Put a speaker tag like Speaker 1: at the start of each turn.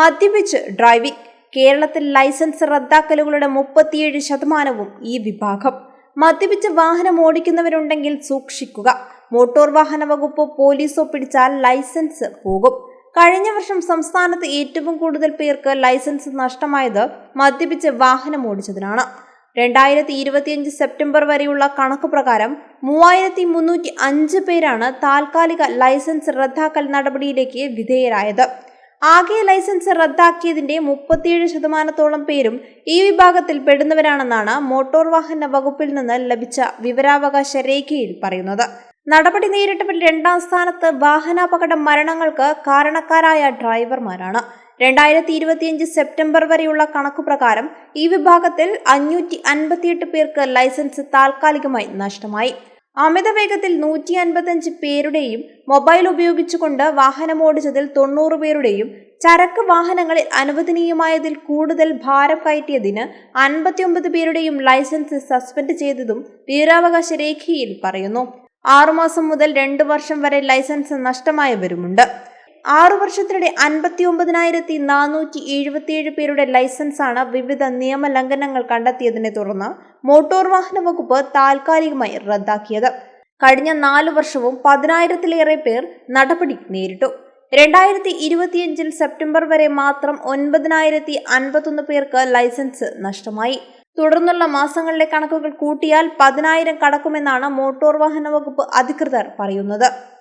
Speaker 1: മദ്യപിച്ച് ഡ്രൈവിംഗ്. കേരളത്തിൽ ലൈസൻസ് റദ്ദാക്കലുകളുടെ മുപ്പത്തിയേഴ് ശതമാനവും ഈ വിഭാഗം. മദ്യപിച്ച് വാഹനം ഓടിക്കുന്നവരുണ്ടെങ്കിൽ സൂക്ഷിക്കുക. മോട്ടോർ വാഹന വകുപ്പ് പോലീസോ പിടിച്ചാൽ ലൈസൻസ് പോകും. കഴിഞ്ഞ വർഷം സംസ്ഥാനത്ത് ഏറ്റവും കൂടുതൽ പേർക്ക് ലൈസൻസ് നഷ്ടമായത് മദ്യപിച്ച് വാഹനം ഓടിച്ചതിനാണ്. രണ്ടായിരത്തി ഇരുപത്തിയഞ്ച് സെപ്റ്റംബർ വരെയുള്ള കണക്ക് പ്രകാരം മൂവായിരത്തി മുന്നൂറ്റി അഞ്ച് പേരാണ് താൽക്കാലിക ലൈസൻസ് റദ്ദാക്കൽ നടപടിയിലേക്ക് വിധേയരായത്. ആകെ ലൈസൻസ് റദ്ദാക്കിയതിന്റെ മുപ്പത്തിയേഴ് ശതമാനത്തോളം പേരും ഈ വിഭാഗത്തിൽ പെടുന്നവരാണെന്നാണ് മോട്ടോർ വാഹന വകുപ്പിൽ നിന്ന് ലഭിച്ച വിവരാവകാശ രേഖയിൽ പറയുന്നത്. നടപടി നേരിട്ടവർ രണ്ടാം സ്ഥാനത്ത് വാഹനാപകട മരണങ്ങൾക്ക് കാരണക്കാരായ ഡ്രൈവർമാരാണ്. രണ്ടായിരത്തി ഇരുപത്തിയഞ്ച് സെപ്റ്റംബർ വരെയുള്ള കണക്കു പ്രകാരം ഈ വിഭാഗത്തിൽ അഞ്ഞൂറ്റി അൻപത്തിയെട്ട് പേർക്ക് ലൈസൻസ് താൽക്കാലികമായി നഷ്ടമായി. അമിത വേഗത്തിൽ നൂറ്റി അൻപത്തഞ്ച് പേരുടെയും മൊബൈൽ ഉപയോഗിച്ചുകൊണ്ട് വാഹനമോടിച്ചതിൽ തൊണ്ണൂറ് പേരുടെയും ചരക്ക് വാഹനങ്ങളിൽ അനുവദനീയമായതിൽ കൂടുതൽ ഭാരം കയറ്റിയതിന് അൻപത്തിയൊമ്പത് പേരുടെയും ലൈസൻസ് സസ്പെൻഡ് ചെയ്തതും വിവരാവകാശ രേഖയിൽ പറയുന്നു. ആറുമാസം മുതൽ രണ്ടു വർഷം വരെ ലൈസൻസ് നഷ്ടമായവരുമുണ്ട്. ആറു വർഷത്തിനിടെ അൻപത്തി ഒമ്പതിനായിരത്തി നാനൂറ്റി എഴുപത്തിയേഴ് പേരുടെ ലൈസൻസാണ് വിവിധ നിയമലംഘനങ്ങൾ കണ്ടെത്തിയതിനെ തുടർന്ന് മോട്ടോർ വാഹന വകുപ്പ് താൽക്കാലികമായി റദ്ദാക്കിയത്. കഴിഞ്ഞ നാലു വർഷവും പതിനായിരത്തിലേറെ പേർ നടപടി നേരിട്ടു. രണ്ടായിരത്തി ഇരുപത്തിയഞ്ചിൽ സെപ്റ്റംബർ വരെ മാത്രം ഒൻപതിനായിരത്തി അൻപത്തൊന്ന് പേർക്ക് ലൈസൻസ് നഷ്ടമായി. തുടർന്നുള്ള മാസങ്ങളിലെ കണക്കുകൾ കൂട്ടിയാൽ പതിനായിരം കടക്കുമെന്നാണ് മോട്ടോർ വാഹന വകുപ്പ് അധികൃതർ പറയുന്നത്.